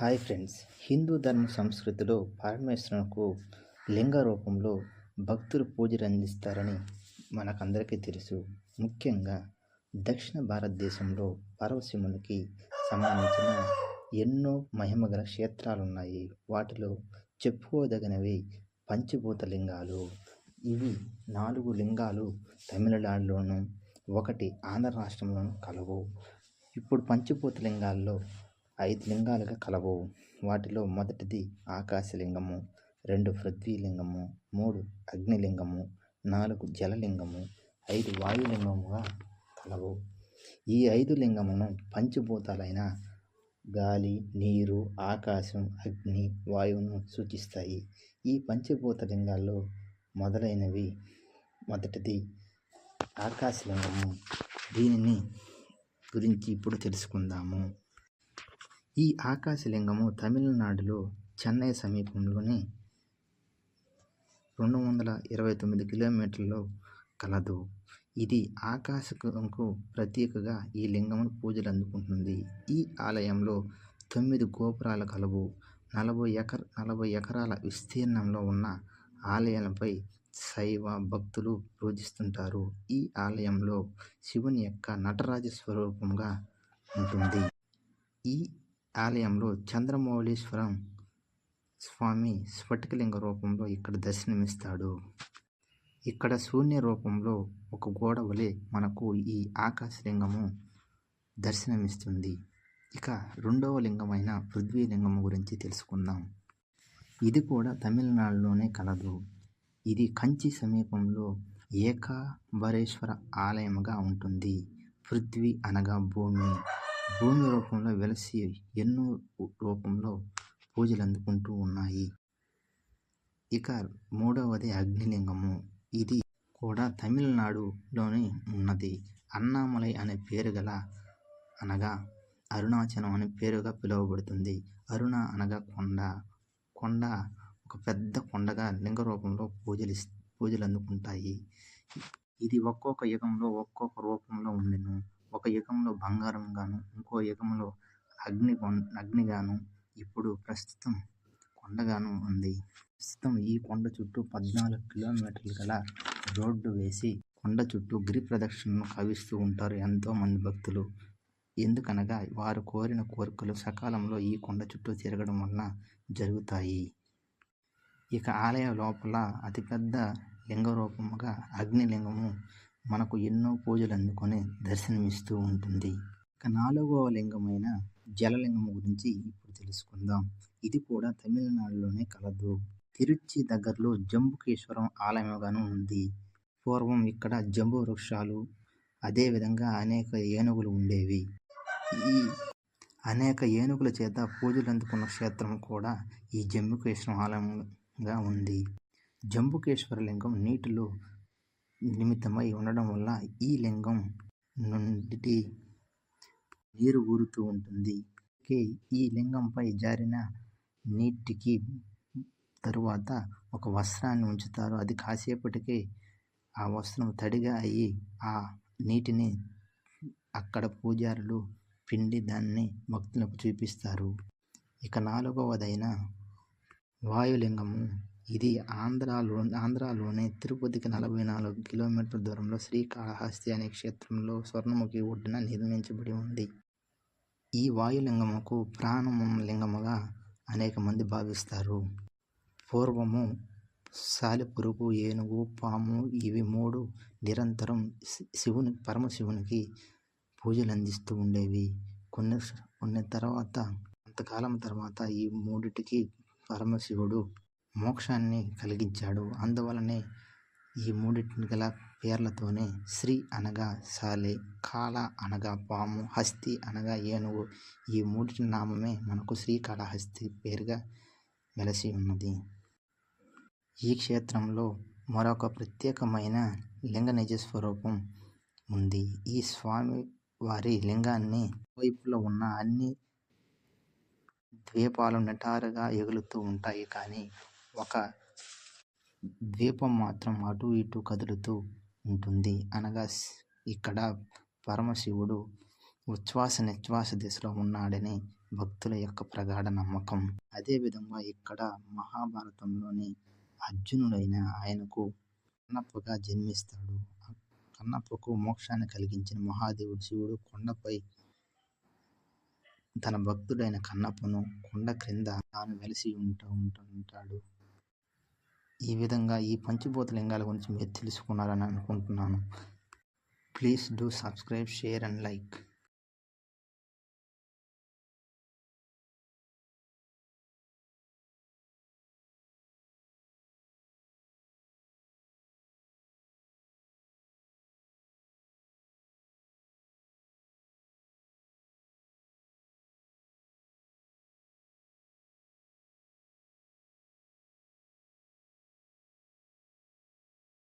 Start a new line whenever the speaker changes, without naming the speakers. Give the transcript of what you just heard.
Hi friends. Hindu ధర్మ సంస్కృతిలో పరమేశ్వరునికి లింగ రూపంలో భక్తులు పూజలు అందిస్తారని మనకందరికీ తెలుసు. ముఖ్యంగా దక్షిణ భారతదేశంలో పరవశివునికి సంబంధించిన ఎన్నో మహిమగల క్షేత్రాలు ఉన్నాయి వాటిలో చెప్పుకోదగినవి పంచభూత లింగాలు. ఇవి నాలుగు లింగాలు తమిళనాడులోను ఒకటి ఆంధ్ర రాష్ట్రంలోనూ కలవు. ఇప్పుడు పంచభూత లింగాల్లో ఐదు లింగాలుగా కలవు వాటిలో మొదటిది ఆకాశలింగము రెండు పృథ్వీలింగము మూడు అగ్నిలింగము నాలుగు జలలింగము ఐదు వాయులింగముగా కలవు ఈ ఐదు లింగమును పంచభూతాలైన గాలి నీరు ఆకాశం అగ్ని వాయువును సూచిస్తాయి. ఈ పంచభూత లింగాల్లో మొదలైనవి మొదటిది ఆకాశలింగము. దీనిని గురించి ఇప్పుడు తెలుసుకుందాము. ఈ ఆకాశలింగము తమిళనాడులో చెన్నై సమీపంలోని రెండు వందల ఇరవై తొమ్మిది కిలోమీటర్లలో కలదు. ఇది ఆకాశకు ప్రతీకగా ఈ లింగమును పూజలు అందుకుంటుంది ఈ ఆలయంలో తొమ్మిది గోపురాలు కలవు. నలభై ఎకర నలభై ఎకరాల విస్తీర్ణంలో ఉన్న ఆలయాలపై శైవ భక్తులు పూజిస్తుంటారు. ఈ ఆలయంలో శివుని యొక్క నటరాజ స్వరూపంగా ఉంటుంది. ఈ ఆలయంలో చంద్రమౌళీశ్వరం స్వామి స్ఫటికలింగ రూపంలో ఇక్కడ దర్శనమిస్తాడు. ఇక్కడ శూన్య రూపంలో ఒక గోడ వలె మనకు ఈ ఆకాశలింగము దర్శనమిస్తుంది. ఇక రెండవ లింగమైన పృథ్వీలింగం గురించి తెలుసుకుందాం. ఇది కూడా తమిళనాడులోనే కలదు. ఇది కంచి సమీపంలో ఏకాంబరేశ్వర ఆలయముగా ఉంటుంది. పృథ్వీ అనగా భూమి. భూమి రూపంలో వెలసి ఎన్నో రూపంలో పూజలు అందుకుంటూ ఉన్నాయి. ఇక మూడవది అగ్నిలింగము. ఇది కూడా తమిళనాడులోనే ఉన్నది. అన్నామలై అనే పేరు గల అనగా అరుణాచలం అనే పేరుగా పిలువబడుతుంది. అరుణ అనగా కొండ. కొండ ఒక పెద్ద కొండగా లింగ రూపంలో పూజలు పూజలు అందుకుంటాయి. ఇది ఒక్కొక్క యుగంలో ఒక్కొక్క రూపంలో ఉండెను. ఒక యుగంలో బంగారం గాను ఇంకో యుగంలో అగ్ని అగ్నిగాను ఇప్పుడు ప్రస్తుతం కొండగాను ఉంది. ప్రస్తుతం ఈ కొండ చుట్టూ పద్నాలుగు కిలోమీటర్లు గల రోడ్డు వేసి కొండ చుట్టూ గిరి ప్రదక్షిణను కవిస్తూ ఉంటారు ఎంతోమంది భక్తులు. ఎందుకనగా వారు కోరిన కోరికలు సకాలంలో ఈ కొండ చుట్టూ తిరగడం వలన జరుగుతాయి. ఇక ఆలయ లోపల అతిపెద్ద లింగ రూపముగా అగ్నిలింగము మనకు ఎన్నో పూజలు అందుకొని దర్శనమిస్తూ ఉంటుంది. ఇక నాలుగవ లింగమైన జలలింగం గురించి ఇప్పుడు తెలుసుకుందాం. ఇది కూడా తమిళనాడులోనే కలదు. తిరుచి దగ్గరలో జంబుకేశ్వరం ఆలయంగాను ఉంది. పూర్వం ఇక్కడ జంబు వృక్షాలు అదేవిధంగా అనేక ఏనుగులు ఉండేవి. ఈ అనేక ఏనుగుల చేత పూజలు అందుకున్న క్షేత్రం కూడా ఈ జంబుకేశ్వరం ఆలయంగా ఉంది. జంబుకేశ్వర లింగం నీటిలో నిమిత్తమై ఉండడం వల్ల ఈ లింగం నుండి నీరు ఊరుతూ ఉంటుంది ఈ లింగంపై జారిన నీటికి తరువాత ఒక వస్త్రాన్ని ఉంచుతారు. అది కాసేపటికే ఆ వస్త్రం తడిగా అయ్యి ఆ నీటిని అక్కడ పూజారులు పిండి దాన్ని భక్తులకు చూపిస్తారు. ఇక నాలుగవదైన వాయులింగము. ఇది ఆంధ్రాలో ఆంధ్రాలోని తిరుపతికి నలభై నాలుగు కిలోమీటర్ల దూరంలో శ్రీకాళహస్తి అనే క్షేత్రంలో స్వర్ణముఖి ఒడ్డున నిర్మించబడి ఉంది. ఈ వాయులింగముకు ప్రాణము లింగముగా అనేక మంది భావిస్తారు. పూర్వము సాలిపురుగు ఏనుగు పాము ఇవి మూడు నిరంతరం శివుని పరమశివునికి పూజలు అందిస్తూ ఉండేవి. కొన్ని కొన్ని తర్వాత కొంతకాలం తర్వాత ఈ మూడిటికి పరమశివుడు మోక్షాన్ని కలిగించాడు. అందువలనే ఈ మూడింటిని గల పేర్లతోనే శ్రీ అనగా సాలే కాళ అనగా పాము హస్తి అనగా ఏనుగు. ఈ మూడిటి నామమే మనకు శ్రీకాళహస్తి పేరుగా వెలసి ఉన్నది. ఈ క్షేత్రంలో మరొక ప్రత్యేకమైన లింగ నిజ స్వరూపం ఉంది. ఈ స్వామి వారి లింగాన్ని వైపులో ఉన్న అన్ని ద్వీపాలు నిటారుగా ఎగులుతూ ఉంటాయి. కానీ ఒక ద్వీపం మాత్రం అటు ఇటు కదులుతూ ఉంటుంది అనగా ఇక్కడ పరమశివుడు ఉచ్ఛ్వాస నిశ్వాస దిశలో ఉన్నాడని భక్తుల యొక్క ప్రగాఢ నమ్మకం. అదేవిధంగా ఇక్కడ మహాభారతంలోని అర్జునుడైన ఆయనకు కన్నప్పగా జన్మిస్తాడు. కన్నప్పకు మోక్షాన్ని కలిగించిన మహాదేవుడు శివుడు కొండపై తన భక్తుడైన కన్నప్పను కొండ క్రింద తాను వెలిసి ఉంటూ ఉంటాడు. ఈ విధంగా ఈ పంచభూత లింగాల గురించి మీరు తెలుసుకున్నారని అనుకుంటున్నాను. Please do subscribe share and like